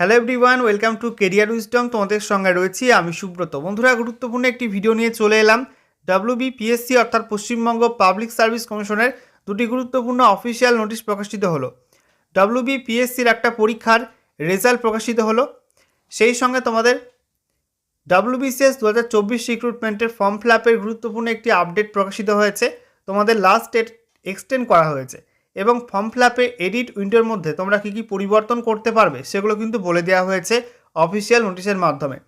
Hello everyone welcome to career wisdom তোমাদের সঙ্গে রয়েছি আমি সুব্রত। বন্ধুরা, গুরুত্বপূর্ণ একটি ভিডিও নিয়ে চলে এলাম। ডাব্লিউবিপিএসসি অর্থাৎ পশ্চিমবঙ্গ পাবলিক সার্ভিস কমিশনের দুটি গুরুত্বপূর্ণ অফিসিয়াল নোটিশ প্রকাশিত হলো। ডাব্লিউবিপিএসসির একটা পরীক্ষার রেজাল্ট প্রকাশিত হলো। সেই সঙ্গে তোমাদের ডাব্লিউবিসিএস দু হাজার চব্বিশ রিক্রুটমেন্টের ফর্ম ফিল আপের গুরুত্বপূর্ণ একটি আপডেট প্রকাশিত হয়েছে। তোমাদের লাস্ট ডেট এক্সটেন্ড করা হয়েছে। এবং ফর্ম ফিল আপে এডিট উইন্ডোর মধ্যে তোমরা কী কী পরিবর্তন করতে পারবে সেগুলো কিন্তু বলে দেওয়া হয়েছে অফিসিয়াল নোটিশের মাধ্যমে।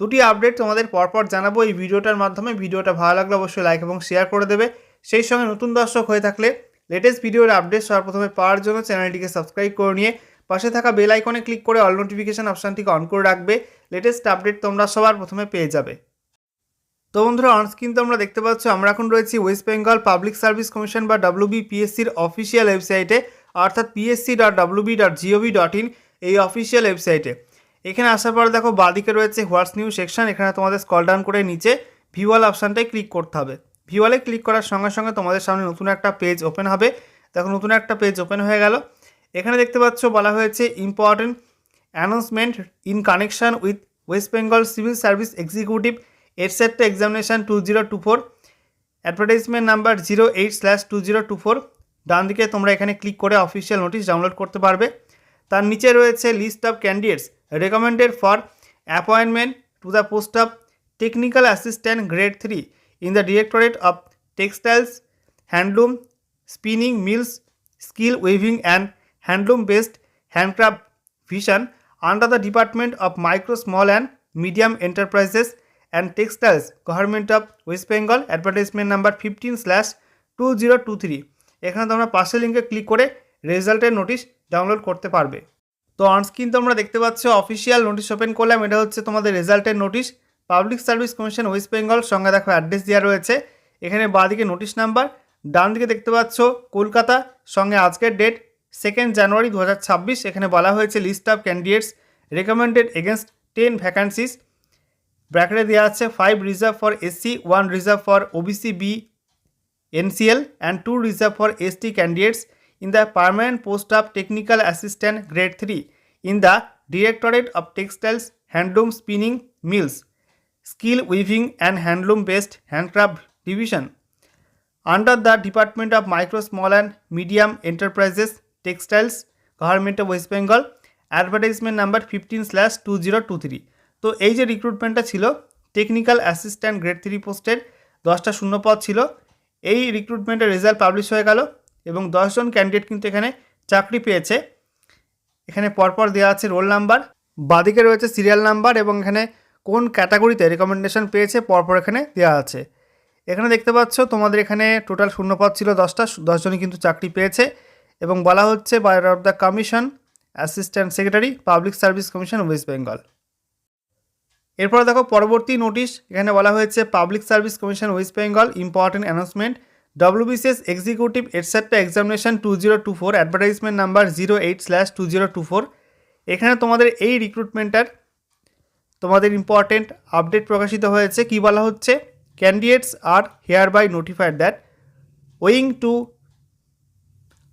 দুটি আপডেট তোমাদের পরপর জানাব। এই ভিডিওটার মাধ্যমে ভিডিওটা ভালো লাগলে অবশ্যই লাইক এবং শেয়ার করে দেবে। সেই সঙ্গে নতুন দর্শক হয়ে থাকলে লেটেস্ট ভিডিওর আপডেট সবার প্রথমে পাওয়ার জন্য চ্যানেলটিকে সাবস্ক্রাইব করে নিয়ে পাশে থাকা বেল আইকনে ক্লিক করে অল নোটিফিকেশান অপশানটিকে অন করে রাখবে। লেটেস্ট আপডেট তোমরা সবার প্রথমে পেয়ে যাবে। তো বন্ধুরা অনস্ক্রিন তোমরা দেখতে পাচ্ছ, আমরা এখন রয়েছি West Bengal public service commission বা ডাব্লিউবিপিএসসির অফিসিয়াল ওয়েবসাইটে অর্থাৎ PSC dot WB dot GOV dot in এই অফিসিয়াল ওয়েবসাইটে এখানে আসার পরে দেখো, বাদিকে রয়েছে হোয়াটস নিউ সেকশন এখানে তোমাদের স্কল ডাউন করে নিচে ভিওয়াল অপশানটায় ক্লিক করতে হবে। ভিওয়ালে ক্লিক করার সঙ্গে সঙ্গে তোমাদের সামনে নতুন একটা পেজ ওপেন হবে। দেখো, নতুন একটা পেজ ওপেন হয়ে গেল। এখানে দেখতে পাচ্ছ, বলা হয়েছে important announcement in connection with West Bengal civil service executive etcetera examination two zero two four advertisement number zero eight slash two zero two four ডান দিকে তোমরা এখানে ক্লিক করে অফিসিয়াল নোটিশ ডাউনলোড করতে পারবে। তার নিচে রয়েছে list of candidates recommended for appointment to the post of technical assistant grade three in the directorate of textiles handloom spinning mills skill weaving and handloom based handcraft vision under the department of micro small and medium enterprises and textiles government of West Bengal advertisement number fifteen slash two zero two three এখানে তোমরা পাশের লিঙ্কে click করে রেজাল্টের notice download করতে পারবে। তো onscreen তোমরা দেখতে পাচ্ছ অফিসিয়াল নোটিশ ওপেন করলাম। এটা হচ্ছে তোমাদের রেজাল্টের notice public service commission West Bengal সঙ্গে দেখো অ্যাড্রেস দেওয়া রয়েছে। এখানে বাঁদিকে নোটিশ নাম্বার ডান দিকে দেখতে পাচ্ছ কলকাতা, সঙ্গে আজকের ডেট সেকেন্ড জানুয়ারি দু হাজার ছাব্বিশ। এখানে বলা হয়েছে list of candidates recommended against ten vacancies ব্র্যাকেটে দেওয়া আছে five reserve for SC one reserve for OBC B NCL and two reserve for ST candidates in the permanent post of technical assistant grade three in the directorate of textiles handloom spinning mills skill weaving and handloom based handcraft division under the department of Micro, Small and Medium Enterprises, Textiles, Government of West Bengal, advertisement number fifteen slash two zero two three তো এই যে রিক্রুটমেন্টটা ছিল technical assistant grade three পোস্টের দশটা শূন্য পদ ছিল। এই রিক্রুটমেন্টের রেজাল্ট পাবলিশ হয়ে গেল এবং দশজন ক্যান্ডিডেট কিন্তু এখানে চাকরি পেয়েছে। এখানে পরপর দেওয়া আছে রোল নাম্বার বাদিকে রয়েছে সিরিয়াল নাম্বার এবং এখানে কোন ক্যাটাগরিতে রেকমেন্ডেশন পেয়েছে পরপর এখানে দেওয়া আছে। এখানে দেখতে পাচ্ছ তোমাদের এখানে টোটাল শূন্যপদ ছিল দশটা, দশজনই কিন্তু চাকরি পেয়েছে এবং বলা হচ্ছে by of the commission assistant secretary public service commission West Bengal এরপর দেখো পরবর্তী নোটিশ, এখানে বলা হয়েছে public service commission West Bengal important announcement WBCS executive etcetera examination two zero two four advertisement number zero eight slash two zero two four এখানে তোমাদের এই রিক্রুটমেন্টার তোমাদের ইম্পর্টেন্ট আপডেট প্রকাশিত হয়েছে। কি বলা হচ্ছে? Candidates are hereby notified that owing to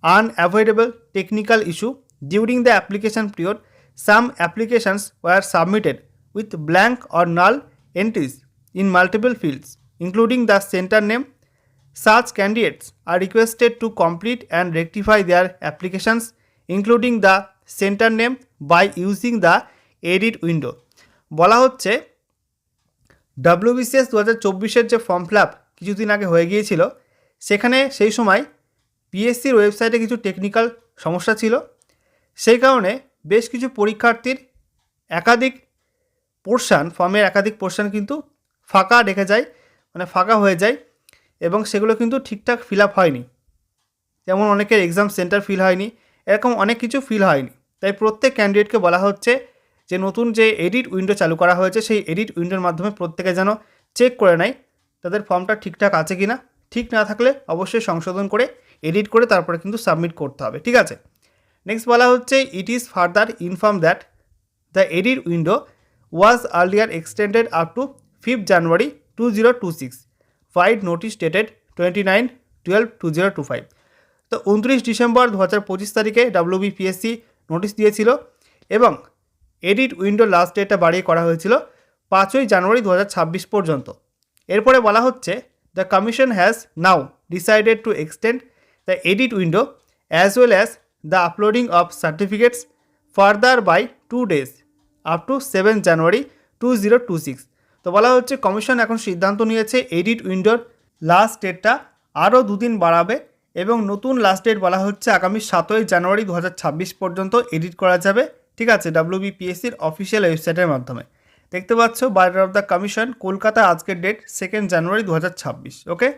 unavoidable technical issue during the application period, some applications were submitted with blank or null entries in multiple fields including the center name such candidates are requested to complete and rectify their applications including the center name by using the edit window বলা হচ্ছে WBCS দু হাজার চব্বিশের যে form fill up কিছুদিন আগে হয়ে গিয়েছিল সেখানে সেই সময় পিএসসির ওয়েবসাইটে কিছু টেকনিক্যাল সমস্যা ছিল সেই কারণে বেশ কিছু পরীক্ষার্থীর একাধিক পোর্শান ফর্মের একাধিক পোর্শান কিন্তু ফাঁকা রেখে যায় মানে ফাঁকা হয়ে যায় এবং সেগুলো কিন্তু ঠিকঠাক ফিল আপ হয়নি। যেমন অনেকের এক্সাম সেন্টার ফিল হয়নি, এরকম অনেক কিছু ফিল হয়নি। তাই প্রত্যেক ক্যান্ডিডেটকে বলা হচ্ছে যে নতুন যে এডিট উইন্ডো চালু করা হয়েছে, সেই এডিট উইন্ডোর মাধ্যমে প্রত্যেকে যেন চেক করে নেয় তাদের ফর্মটা ঠিকঠাক আছে কি না ঠিক না থাকলে অবশ্যই সংশোধন করে এডিট করে তারপরে কিন্তু সাবমিট করতে হবে, ঠিক আছে? নেক্সট বলা হচ্ছে it is further inform that the edit window up to fifth January two zero two six five notice dated twenty nine twelve two zero two five তো উনত্রিশ ডিসেম্বর দু হাজার পঁচিশ তারিখে ডাব্লিউবিপিএসসি নোটিশ দিয়েছিল এবং এডিট উইন্ডো লাস্ট ডেটটা বাড়িয়ে করা হয়েছিল পাঁচই জানুয়ারি দু হাজার ছাব্বিশ পর্যন্ত। এরপরে বলা হচ্ছে the commission has now decided to extend the edit window as well as the uploading of certificates further by two days up to seven January two zero two six তো বলা হচ্ছে কমিশন এখন সিদ্ধান্ত নিয়েছে এডিট উইন্ডোর last ডেটটা আরও দুদিন বাড়াবে এবং নতুন লাস্ট ডেট বলা হচ্ছে আগামী সাতই জানুয়ারি দু হাজার ছাব্বিশ পর্যন্ত এডিট করা যাবে। ঠিক আছে ডাব্লিউবিপিএসসির অফিসিয়াল ওয়েবসাইটের মাধ্যমে। দেখতে পাচ্ছ বাইরে অফ দ্য কমিশন কলকাতা আজকের ডেট সেকেন্ড জানুয়ারি দু হাজার ছাব্বিশ ওকে